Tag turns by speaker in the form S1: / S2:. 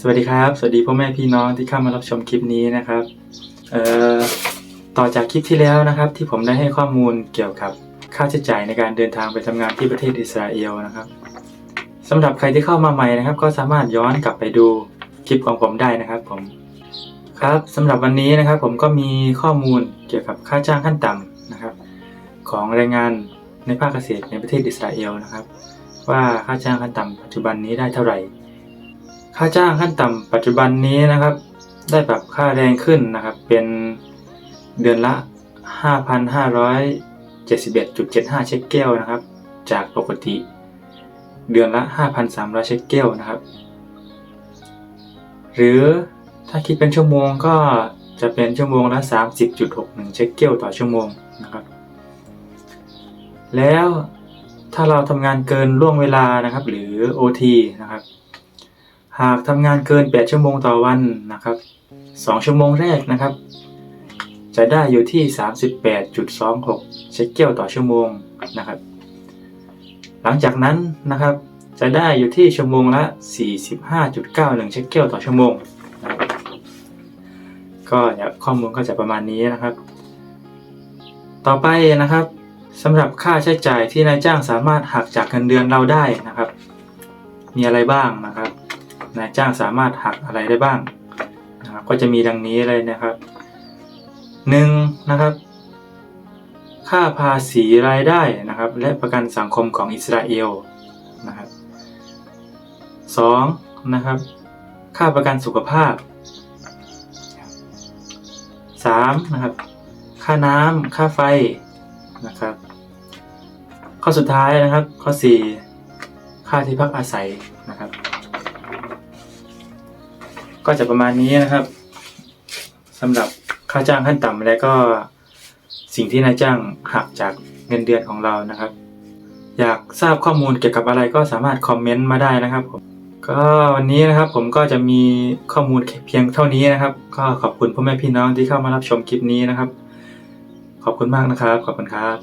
S1: สวัสดีครับ สวัสดีพ่อแม่พี่น้องที่เข้ามารับชมคลิปนี้นะครับเอ่อต่อจากคลิปที่แล้วนะครับ ที่ผมได้ให้ข้อมูลเกี่ยวกับค่าใช้จ่ายในการเดินทางไปทำงานที่ประเทศอิสราเอลนะครับสำหรับใครที่เข้ามาใหม่นะครับ ก็สามารถย้อนกลับไปดูคลิปของผมได้นะครับ ผมครับสำหรับวันนี้นะครับ ผมก็มีข้อมูลเกี่ยวกับค่าจ้างขั้นต่ำนะครับ ของแรงงานในภาคเกษตรในประเทศอิสราเอลนะครับ ว่าค่าจ้างขั้นต่ำปัจจุบันนี้ได้เท่าไหร่ ค่าจ้างขั้นต่ำปัจจุบันนี้นะครับ ได้ปรับค่าแรงขึ้นนะครับ เป็นเดือนละ 5,571.75 เช็คเกลนะครับ จากปกติ เดือนละ 5,300 เช็คเกลนะครับ หรือถ้าคิดเป็นชั่วโมงก็จะเป็นชั่วโมงละ 30.61 เช็คเกลต่อชั่วโมงนะครับ แล้ว ถ้าเราทำงานเกินล่วงเวลานะครับ หรือ OT นะครับ หากทำงานเกิน 8 ชั่วโมงต่อวันนะครับ 2 ชั่วโมงแรกนะครับ จะได้อยู่ที่ 38.26 เช็คเกลต่อชั่วโมงนะครับ หลังจากนั้นนะครับ จะได้อยู่ที่ชั่วโมงละ 45.91 เช็คเกลต่อชั่วโมงนะครับก็ข้อมูลก็จะประมาณนี้นะครับ ต่อไปนะครับ สำหรับค่าใช้จ่ายที่นายจ้างสามารถหักจากเงินเดือนเราได้นะครับ มีอะไรบ้างนะครับ นายจ้างสามารถหักอะไรได้บ้างนะครับก็จะมีดังนี้เลยนะครับหนึ่งนะครับ ค่าภาษีรายได้นะครับ และประกันสังคมของอิสราเอลนะครับสองนะครับ ค่าประกันสุขภาพสามนะครับ ค่าน้ำค่าไฟนะครับ ข้อสุดท้ายนะครับ ข้อสี่ค่าที่พักอาศัยนะครับ ก็จะประมาณนี้นะครับสำหรับค่าจ้างขั้นต่ำและก็สิ่งที่นายจ้างหักจากเงินเดือนของเรานะครับ อยากทราบข้อมูลเกี่ยวกับอะไรก็สามารถคอมเมนต์มาได้นะครับผมก็วันนี้นะครับผมก็จะมีข้อมูลเพียงเท่านี้นะครับ ก็ขอบคุณพ่อแม่พี่น้องที่เข้ามารับชมคลิปนี้นะครับ ขอบคุณมากนะครับ ขอบคุณครับ